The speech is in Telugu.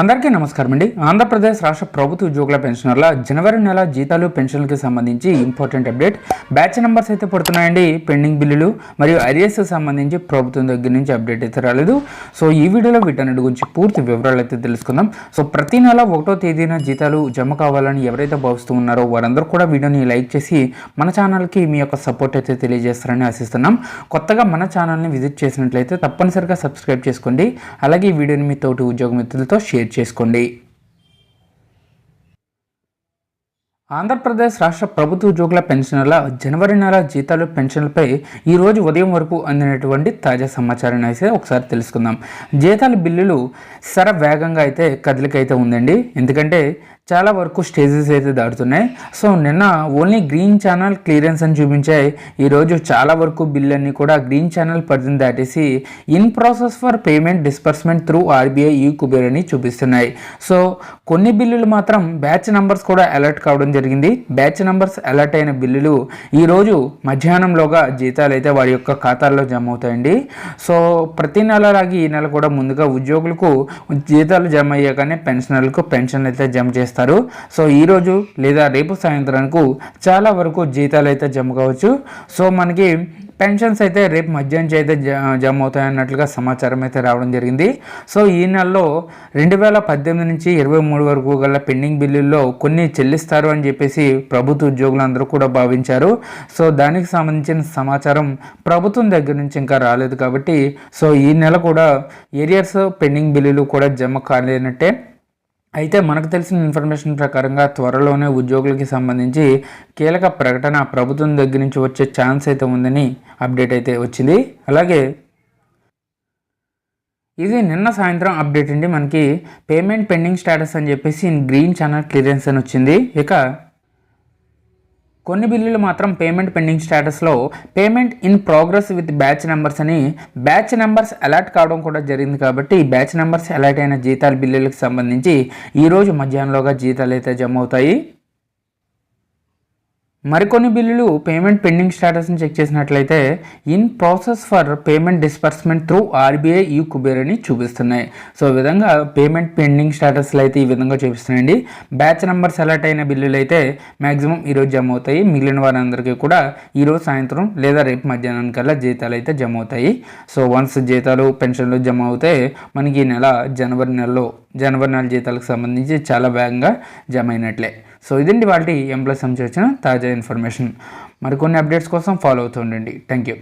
అందరికీ నమస్కారం అండి. ఆంధ్రప్రదేశ్ రాష్ట్ర ప్రభుత్వ ఉద్యోగుల పెన్షనర్ల జనవరి నెల జీతాలు పెన్షన్లకి సంబంధించి ఇంపార్టెంట్ అప్డేట్. బ్యాచ్ నెంబర్స్ అయితే పడుతున్నాయండి. పెండింగ్ బిల్లులు మరియు అరియర్స్ సంబంధించి ప్రభుత్వం దగ్గర నుంచి అప్డేట్ అయితే రాలేదు. సో ఈ వీడియోలో వీటన్నిటి గురించి పూర్తి వివరాలు అయితే తెలుసుకుందాం. సో ప్రతి నెల ఒకటో తేదీన జీతాలు జమ కావాలని ఎవరైతే భావిస్తూ ఉన్నారో వారందరూ కూడా వీడియోని లైక్ చేసి మన ఛానల్కి మీ యొక్క సపోర్ట్ అయితే తెలియజేస్తారని ఆశిస్తున్నాం. కొత్తగా మన ఛానల్ని విజిట్ చేసినట్లయితే తప్పనిసరిగా సబ్స్క్రైబ్ చేసుకోండి. అలాగే ఈ వీడియోని మీ తోటి ఉద్యోగ మిత్రులతో షేర్ చేసుకోండి. ఆంధ్రప్రదేశ్ రాష్ట్ర ప్రభుత్వ ఉద్యోగుల పెన్షనర్ల జనవరి నెల జీతాలు పెన్షన్లపై ఈరోజు ఉదయం వరకు అందినటువంటి తాజా సమాచారాన్ని అయితే ఒకసారి తెలుసుకుందాం. జీతాల బిల్లులు సర వేగంగా అయితే కదలికైతే ఉందండి. ఎందుకంటే చాలా వరకు స్టేజెస్ అయితే దాటుతున్నాయి. సో నిన్న ఓన్లీ గ్రీన్ ఛానల్ క్లియరెన్స్ అని చూపించాయి ఈరోజు చాలా వరకు బిల్ అన్ని కూడా గ్రీన్ ఛానల్ పరిధిని దాటేసి in process for payment disbursement through RBI e Kuber అని చూపిస్తున్నాయి. సో కొన్ని బిల్లులు మాత్రం బ్యాచ్ నంబర్స్ కూడా అలర్ట్ కావడం జరిగింది. బ్యాచ్ నంబర్స్ అలర్ట్ అయిన బిల్లులు ఈరోజు మధ్యాహ్నంలోగా జీతాలు అయితే వారి యొక్క ఖాతాల్లో జమ అవుతాయండి సో ప్రతి నెలలాగి ఈ నెల కూడా ముందుగా ఉద్యోగులకు జీతాలు జమ అయ్యాకనే పెన్షనర్లకు పెన్షన్లు అయితే జమ చేస్తారు. సో ఈరోజు లేదా రేపు సాయంత్రానికి చాలా వరకు జీతాలు అయితే జమ కావచ్చు. సో మనకి పెన్షన్స్ అయితే రేపు మధ్యాహ్నం అయితే జ- జమ అవుతాయి అన్నట్లుగా సమాచారం అయితే రావడం జరిగింది. సో ఈ నెలలో రెండు వేల పద్దెనిమిది నుంచి ఇరవై మూడు వరకు గల పెండింగ్ బిల్లుల్లో కొన్ని చెల్లిస్తారు అని చెప్పేసి ప్రభుత్వ ఉద్యోగులందరూ కూడా భావించారు. సో దానికి సంబంధించిన సమాచారం ప్రభుత్వం దగ్గర నుంచి ఇంకా రాలేదు కాబట్టి సో ఈ నెల కూడా ఏరియర్స్ పెండింగ్ బిల్లులు కూడా జమ కాలేనట్టే అయితే మనకు తెలిసిన ఇన్ఫర్మేషన్ ప్రకారంగా త్వరలోనే ఉద్యోగులకి సంబంధించి కీలక ప్రకటన ప్రభుత్వం దగ్గర నుంచి వచ్చే ఛాన్స్ అయితే ఉందని అప్డేట్ అయితే వచ్చింది. అలాగే ఇది నిన్న సాయంత్రం అప్డేట్ అండి. మనకి పేమెంట్ పెండింగ్ స్టేటస్ అని చెప్పేసి గ్రీన్ ఛానల్ క్లియరెన్స్ అని వచ్చింది. ఇక కొన్ని బిల్లులు మాత్రం పేమెంట్ పెండింగ్ స్టేటస్లో payment in progress with batch numbers అని బ్యాచ్ నెంబర్స్ అలర్ట్ కావడం కూడా జరిగింది కాబట్టి బ్యాచ్ నెంబర్స్ అలర్ట్ అయిన జీతాల బిల్లులకు సంబంధించి ఈరోజు మధ్యాహ్నంలోగా జీతాలు అయితే జమ అవుతాయి. మరికొన్ని బిల్లులు పేమెంట్ పెండింగ్ స్టేటస్ని చెక్ చేసినట్లయితే in process for payment disbursement through RBI e Kuber అని చూపిస్తున్నాయి. సో విధంగా పేమెంట్ పెండింగ్ స్టేటస్లు అయితే ఈ విధంగా చూపిస్తున్నాయండి. బ్యాచ్ నెంబర్ సెలెక్ట్ అయిన బిల్లులు అయితే మ్యాక్సిమం ఈరోజు జమ అవుతాయి. మిగిలిన వారందరికీ కూడా ఈరోజు సాయంత్రం లేదా రేపు మధ్యాహ్నం కల్లా జీతాలు అయితే జమ అవుతాయి. సో వన్స్ జీతాలు పెన్షన్లు జమ అవుతే మనకి ఈ నెల జనవరి నెలలో జనవరి నెల జీతాలకు సంబంధించి చాలా వేగంగా జమ అయినట్లే. సో ఇదండి వాళ్ళ ఎంప్లాయ్ సంబంధించి వచ్చిన తాజా ఇన్ఫర్మేషన్. మరికొన్ని అప్డేట్స్ కోసం ఫాలో అవుతూ ఉండండి. Thank you